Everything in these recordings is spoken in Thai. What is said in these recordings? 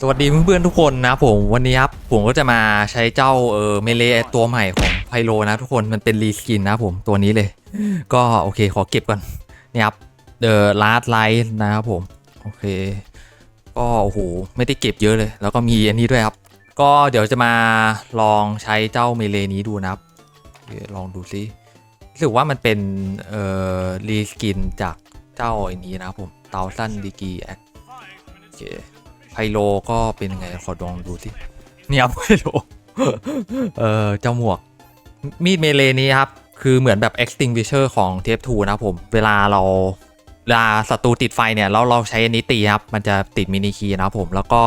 สวัสดีเพื่อนๆทุกคนนะผมวันนี้ครับผมก็จะมาใช้เจ้าเออเมเลตัวใหม่ของไพโลนะทุกคนมันเป็นรีสกินนะผมตัวนี้เลย ก็โอเคขอเก็บก่อนนี่ครับเดอะลาสไลท์นะครับผมโอเค ก็โอ้โหไม่ได้เก็บเยอะเลย แล้วก็มีอันนี้ด้วยครับ ก็เดี๋ยวจะมาลองใช้เจ้าเมเลนี้ดูนะครับลองดูซิรู้สึกว่ามันเป็นเอ่อรีสกินจาก เจ้าอ้นี้นะครับผมเตาสั้นดีกีแอคโอเคไพโลก็เป็นยังไงขอลองดูสิเนี่ยไพโลเออเจ้าหมวก มีดเมเลนี้ครับ คือเหมือนแบบ extinguisher ของ TF2 นะครับผม เวลาเราเวลาศัตรูติดไฟเนี่ยแล้วเราใช้อันนี้ตีครับ มันจะติดมินิคีนะครับผม แล้วก็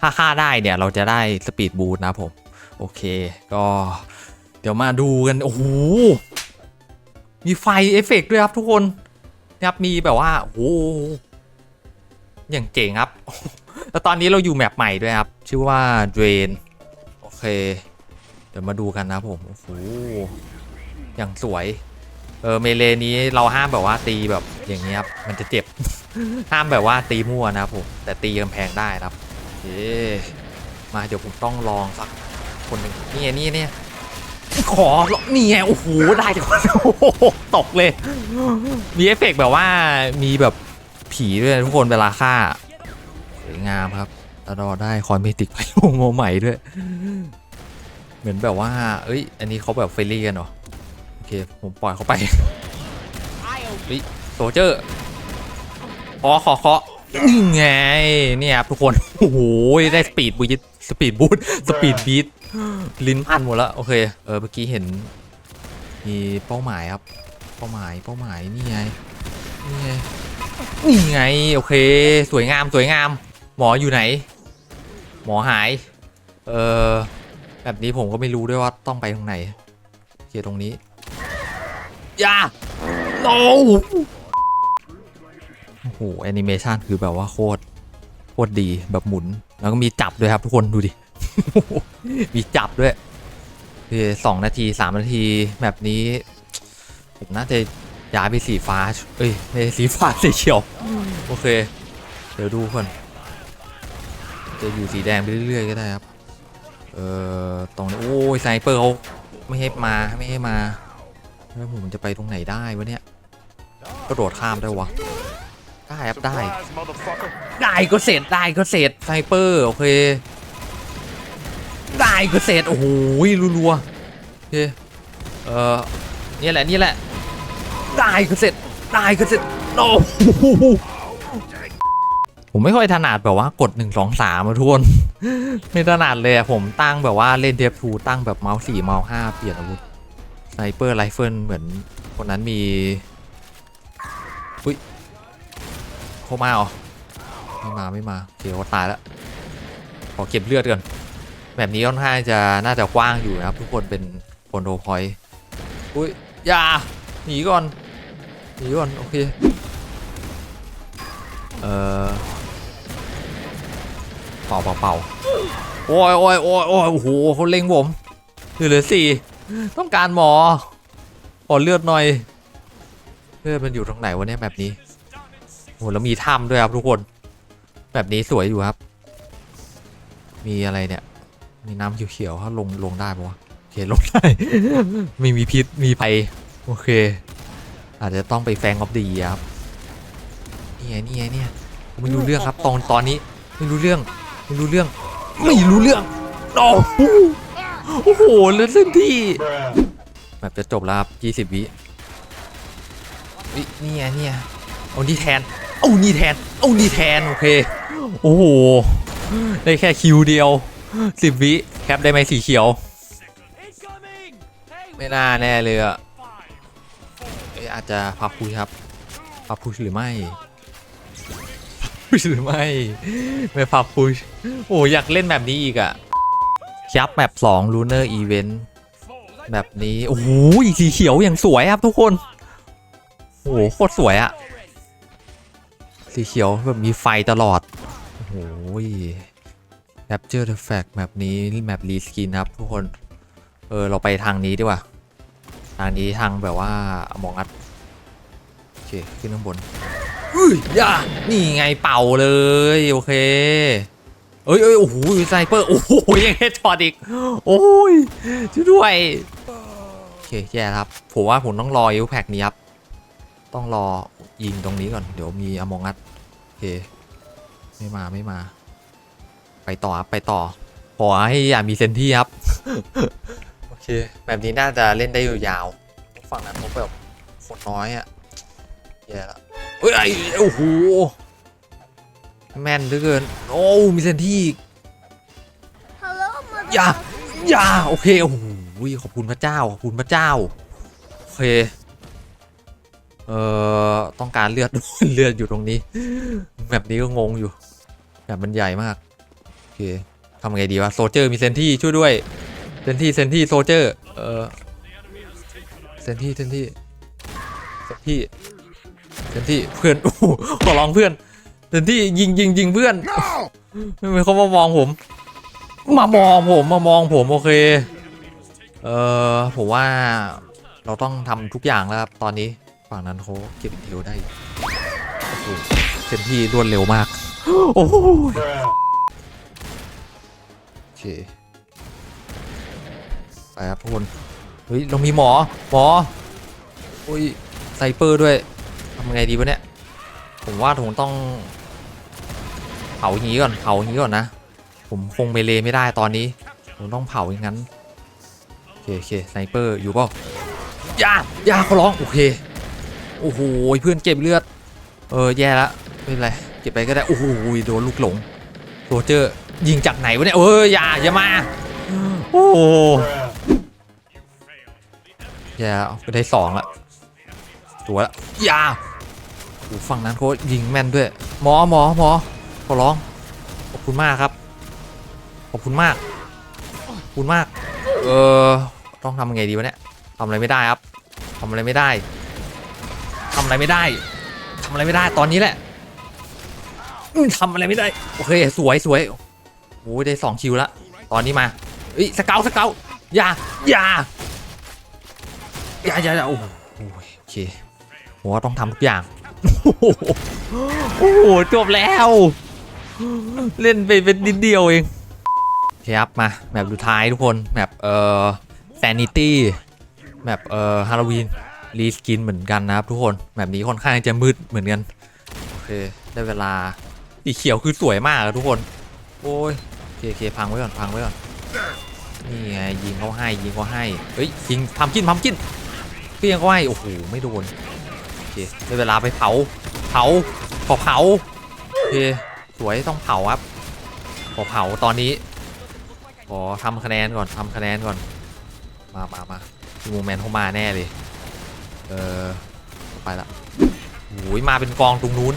ถ้าฆ่าได้เนี่ยเราจะได้สปีดบูทนะครับผม โอเค ก็ เดี๋ยวมาดูกัน โอ้โหมีไฟเอฟเฟกต์ด้วยครับทุกคน นะครับมีแบบว่าโอ้หอย่างเจ๋งครับ แล้วตอนนี้เราอยู่แมปใหม่ด้วยครับ ชื่อว่า Drain โอเค เดี๋ยวมาดูกันนะผมโอ้โหอย่างสวย เออเมเลนี้เราห้ามแบบว่าตีแบบอย่างเงี้ยครับมันจะเจ็บ ห้ามแบบว่าตีมั่วนะครับผมแต่ตีกำแพงได้ครับโอมาเดี๋ยวผมต้องลองสักคนหนึ่งนี่นี่เนี่ย ขอนี่ไงโอ้โหได้จังโอ้โหตกเลย มีเอฟเฟกต์แบบว่ามีแบบผีด้วยทุกคนเวลาฆ่าสวยงามครับแล้วเราได้คอนเมติกไพโลโมใหม่ด้วย เหมือนแบบว่า เอ้ย อันนี้เขาแบบเฟรลี่กันเหรอ โอเค ผมปล่อยเขาไปเฮ้ยโซเจอร์ขอขอขอ นี่ไงเนี่ยครับทุกคน โอ้โห ได้สปีดบูทสปีดบูทสปีดบีทลิ้นพันหมดแล้ว โอเค เออ เมื่อกี้เห็น มีเป้าหมายครับ เป้าหมาย เป้าหมาย นี่ไง นี่ไง นี่ไง โอเค สวยงาม สวยงาม หมออยู่ไหน หมอหาย เออ แบบนี้ผมก็ไม่รู้ด้วยว่าต้องไปตรงไหนโอเคตรงนี้ อย่าโนโอ้ หแอนิเมชันคือแบบว่าโคตรโคตรดีแบบหมุน แล้วก็มีจับด้วยครับทุกคนดูดิ มีจับด้วยโอสองนาทีสามนาทีแบบนี้ผมน่าจะย้ายไปสีฟ้า เอ้ยไม่สีฟ้าสีเขียว โอเค เดี๋ยวดูก่อนจะอยู่สีแดงไปเรื่อยๆก็ได้ครับ เอ่อตรงนี้โอ้ยไซเปอร์เขาไม่ให้มาไม่ให้มา แล้วผมจะไปตรงไหนได้วะเนี่ยกระโดดข้ามได้วะ ได้ครับได้ ได้ก็เสร็จได้ก็เสร็จไซเปอร์โอเค ได้ก็เสร็จโอ้โหรัวๆโอเคเอ่อนี่แหละนี่แหละ ได้ก็เสร็จได้ก็เสร็จโอ้โหผมไม่ค่อยถนัดแบบว่ากด1 2 3อะทุกคนไม่ถนัดเลยอะผมตั้งแบบว่าเล่นเทปทูตั้งแบบเมาส์สี่เมาส์ห้าเปลี่ยนอาวุธไซเปอร์ไรเฟิลเหมือนคนนั้นมี เขามาเหรอไม่มาไม่มาโอเคเขาตายแล้วขอเก็บเลือดก่อนแบบนี้ค่อนข้างจะน่าจะกว้างอยู่นะครับ ทุกคนเป็นโคนโดพอยต์อุ้ยอย่าหนีก่อนหนีก่อนโอเคเออเป่าเป่าเป่าโอ้ยโอ้ยโอ้ยโอ้ยโอ้โหเขาเล็งผมเหลือเหลือสี่ต้องการหมอขอเลือดหน่อยเลือดมันอยู่ตรงไหนวะเนี่ยแบบนี้ โอ้แล้วมีถ้ำด้วยครับทุกคน แบบนี้สวยอยู่ครับ มีอะไรเนี่ยมีน้ำเขียวๆถ้าลงลงได้ปะวะโอเคลงได้ ไม่มีพิษมีภัยโอเค อาจจะต้องไปแฟงออฟดีครับเนี่ไงนี่ไงเนี่ยไม่รู้เรื่องครับตอนตอนนี้ไม่รู้เรื่องไม่รู้เรื่อง ไม่รู้เรื่องโอ้โหโอ้โหเลือเส้นที่แบบจะจบแล้วครับ20วิเฮ้ยนี่ไงเนี่ยเอานี่แทน เอานี่แทน เอานี่แทน โอเค โอ้โห ได้แค่คิวเดียว10วิแคปได้ไหมสีเขียว ไม่น่าแน่เลยอะอาจจะพับพุชครับพับพุชหรือไม่พุชหรือไม่ ไม่พับพุชโอ้อยากเล่นแบบนี้อีกอะยับแมป2 Lunar Event แบบนี้ โอ้โหสีเขียวอย่างสวยครับทุกคน โอ้โหโคตรสวยอะ สีเขียวแบบมีไฟตลอด โอ้โห Capture the Fact แบบนี้แมปรีสกินครับทุกคน เออ เราไปทางนี้ดีกว่า ทางนี้ทางแบบว่ามองอัด โอเค ขึ้นข้างบนอุ้ยย่านี่ไงเป่าเลย โอเค เอ้ยเอ้ยโอ้โหไซเปอร์ โอ้โหยังเฮดช็อตอีก โอ้ยช่วยด้วย โอเค แย่ครับ ผมว่าผมต้องรออิวแพ็กนี้ครับ ต้องรอยิงตรงนี้ก่อน เดี๋ยวมีอมองอัดโอเค ไม่มาไม่มา ไปต่อครับไปต่อ ขอให้อย่ามีเซนที่ครับ โอเค แบบนี้น่าจะเล่นได้ยาวๆฝั่งนั้นเขาแบบคนน้อยอะแย่ละเอ้ยไอ้โอ้โหแม่นเหลือเกิน โอ้มีเซนที่อีก Hello, mother. อย่าอย่าโอเคโอ้โหขอบคุณพระเจ้าขอบคุณพระเจ้าโอเค เอ่อต้องการเลือด เลือดอยู่ตรงนี้แบบนี้ก็งงอยู่แบบมันใหญ่มากโอเคทำไงดีวะโซเจอร์มีเซนที่ช่วยด้วยเซนที่เซนที่โซเจอร์เออเซนที่เซนที่เซนที่เซนที่เพื่อนโอ้โหขอร้องเพื่อนเซนที่ยิงยิงยิงเพื่อนไม่เป็นเขามามองผม มามองผมมามองผมโอเคเออผมว่าเราต้องทำทุกอย่างแล้วครับตอนนี้ ฝั่งนั้นเขาเก็บเทลได้โอ้โหเซนที่รวดเร็วมาก โอ้โหโอเคไปครับทุกคนเฮ้ยเรามีหมอหมออุ้ยไซเปอร์ด้วยทำไงดีวะเนี่ยผมว่าผมต้องเผาอย่างนี้ก่อนเผาอย่างนี้ก่อนนะผมคงเมเลไม่ได้ตอนนี้ ผมต้องเผาอย่างนั้นโอเคโอเคไซเปอร์อยู่เปล่าอย่าอย่าเขาร้องโอเค โอ้โหเพื่อนเก็บเลือด เออแย่ละไม่เป็นไรเก็บไปก็ได้โอ้โหโดนลูกหลงโรเจอร์ยิงจากไหนวะเนี่ยเอออย่าอย่ามาโอ้โหแย่ก็ได้สองละตัวละอย่าโอ้ฝั่งนั้นเขายิงแม่นด้วย หมอหมอหมอขอร้องขอบคุณมากครับขอบคุณมากขอบคุณมาก เออต้องทำไงดีวะเนี่ยทำอะไรไม่ได้ครับทำอะไรไม่ได้ อะไรไม่ได้ทำอะไรไม่ได้ตอนนี้แหละอืมทำอะไรไม่ได้ โอเค สวยสวยโอ้ยได้สองคิวละตอนนี้มาเอ้ยสเกลสเกลอย่าอย่าอย่าอย่าอย่าโอ้โหโอเคผมว่าต้องทำทุกอย่างโอ้โหจบแล้ว เล่นไปเป็นนิดเดียวเองโอเคครับมาแมปสุดท้ายทุกคนแมปเอ่อ sanity แมปเอ่อฮาโลวีน รีสกินเหมือนกันนะครับทุกคนแมปนี้ค่อนข้างจะมืดเหมือนกันโอเคได้เวลาสีเขียวคือสวยมากอะทุกคน โอ้ยโอเคโอเคพังไว้ก่อนพังไว้ก่อนนี่ไงยิงเขาให้ยิงเขาให้เฮ้ยยิงพัมกินพัมกินเปี้ยงเขาให้โอ้โหไม่โดนโอเคได้เวลาไปเผาเผาขอเผาโอเคสวยต้องเผาครับขอเผาตอนนี้ขอทำคะแนนก่อนทำคะแนนก่อนมามามามีโมเมนต์เข้ามาแน่เลย เออไปละโอ้ยมาเป็นกองตรงนู้น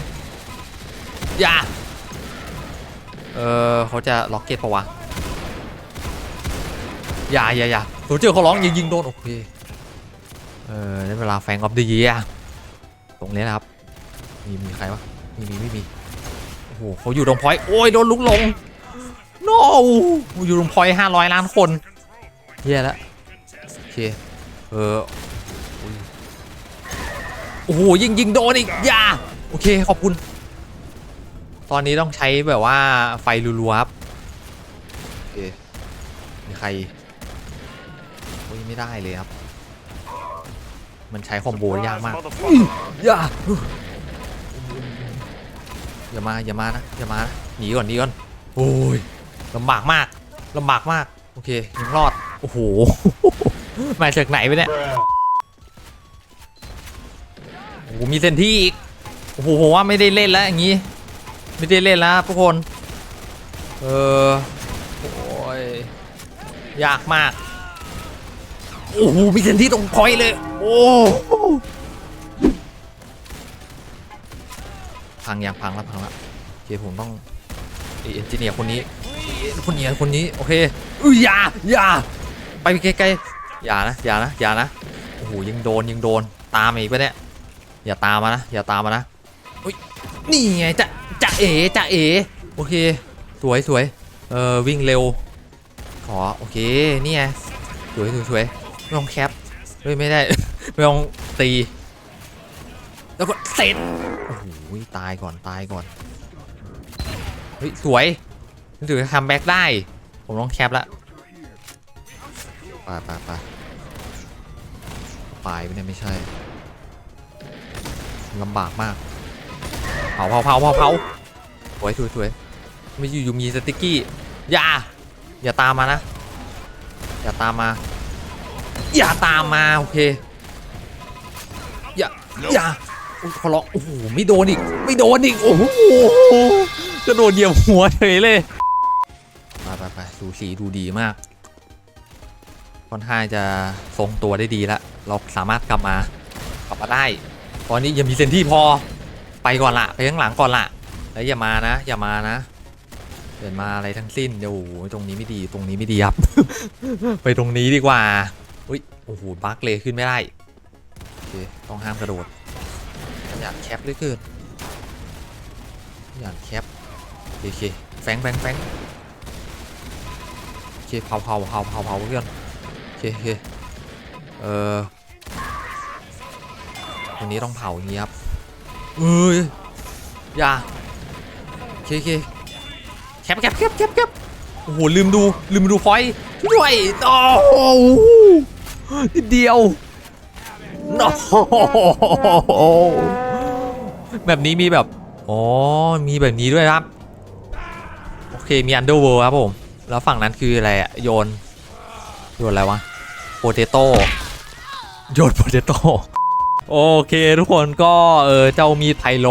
อย่าเออเขาจะล็อกเก็ตปะวะอย่าอย่าอย่าโซเจอร์เขาร้องยิงยิงโดนโอเคเออได้เวลาแฟงออฟเดอะเยียตรงนี้นะครับ มีมีใครวะมีมีไม่มีโอ้โหเขาอยู่ตรงพอยต์โอ้ยโดนลุกลง no อยู่ตรงพอยห้าร้อยล้านคนเฮียแล้วโอเคเออ โอ้โหยิงยิงโดนอีกอย่าโอเคขอบคุณ ตอนนี้ต้องใช้แบบว่าไฟรัวๆครับโอเคมีใครโอ้ยไม่ได้เลยครับ มันใช้คอมโบยากมากอย่าอย่ามาอย่ามานะอย่ามานะหนีก่อนหนีก่อนโอ้ยลำบากมากลำบากมาก โอเคยังรอด โอ้โห มาจากไหนไปเนี่ย โอ้โหมีเซนที่อีกโอ้โหผมว่าไม่ได้เล่นแล้วอย่างงี้ ไม่ได้เล่นแล้วทุกคน เออโอ้ยยากมาก โอ้โหมีเซนที่ตรงพอยเลย โอ้พังยังพังแล้วพังแล้วโอเคผมต้องเอนจิเนียร์คนนี้คนเนี้คนนี้โอเคอุ้ยอย่าอย่าไปใกล้ๆอย่านะอย่านะอย่านะโอ้โหยังโดนยังโดนตามอีกไปเนี่ย อย่าตามมานะ อย่าตามมานะอุ้ยนี่ไงจะจะเอ๋จะเอ๋โอเค สวยสวยเออวิ่งเร็ว ขอโอเคนี่ไงสวยสวยสวยไม่ต้องแคปเฮ้ยไม่ได้ไม่ต้องตีแล้วก็เสร็จโอ้โหตายก่อนตายก่อนเฮ้ยสวยถือคัมแบ็กได้ ผมลองแคปละไปไปไปไปไปเนี่ยไม่ใช่ ลำบากมาก เผาเผาเผาเผาเผาสวยสวยสวยไม่อยู่อยู่มีสติกกี้อย่า อย่าตามมานะ อย่าตามมา อย่าตามมา โอเค อย่า อย่าขอร้องโอ้โห ไม่โดนอีก ไม่โดนอีก โอ้โหกระโดดเหยียบหัวเฉยเลย ไปไปไปดูสีดูดีมาก ค่อนข้างจะทรงตัวได้ดีแล้ว เราสามารถกลับมา กลับมาได้ ตอนนี้ยังมีเซนที่พอไปก่อนละไปข้างหลังก่อนละแล้วอย่ามานะ อย่ามานะเดินมาอะไรทั้งสิ้นเดี๋ยวโอ้โหตรงนี้ไม่ดีตรงนี้ไม่ดีครับ ไปตรงนี้ดีกว่าอุ้ยโอ้โหบักเลยขึ้นไม่ได้โอเคต้องห้ามกระโดดอยากแคปเหลยเกินอยากแคปโอเคโอเคแฟงแฟงแฟงโอเคเผาเผาเผาเผาเผาเพื่อนโอเคโอเคเออ ตรงนี้ต้องเผาอย่างนี้ครับเอ้ยอย่าโอเคโอเคแคปแคปแคปแคปแคปโอ้โหลืมดูลืมดูพอยต์ช่วยโอ้โหนิดเดียวโอ้โหแบบนี้มีแบบอ๋อมีแบบนี้ด้วยครับโอเคมีอันเดอร์เวิลด์ครับผมแล้วฝั่งนั้นคืออะไรอะโยนโยนอะไรวะโปเตโต้โยนโปเตโต้ โอเคทุกคนก็เออเจ้ามีไทโล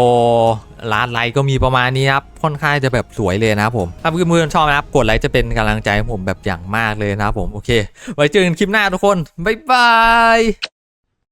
ร้านไลค์ก็มีประมาณนี้ครับ ค่อนข้างจะแบบสวยเลยนะครับผม ถ้าเพื่อนๆชอบนะครับ กดไลค์จะเป็นกำลังใจให้ผมแบบอย่างมากเลยนะครับผม โอเค ไว้เจอกันคลิปหน้าทุกคน บ๊ายบาย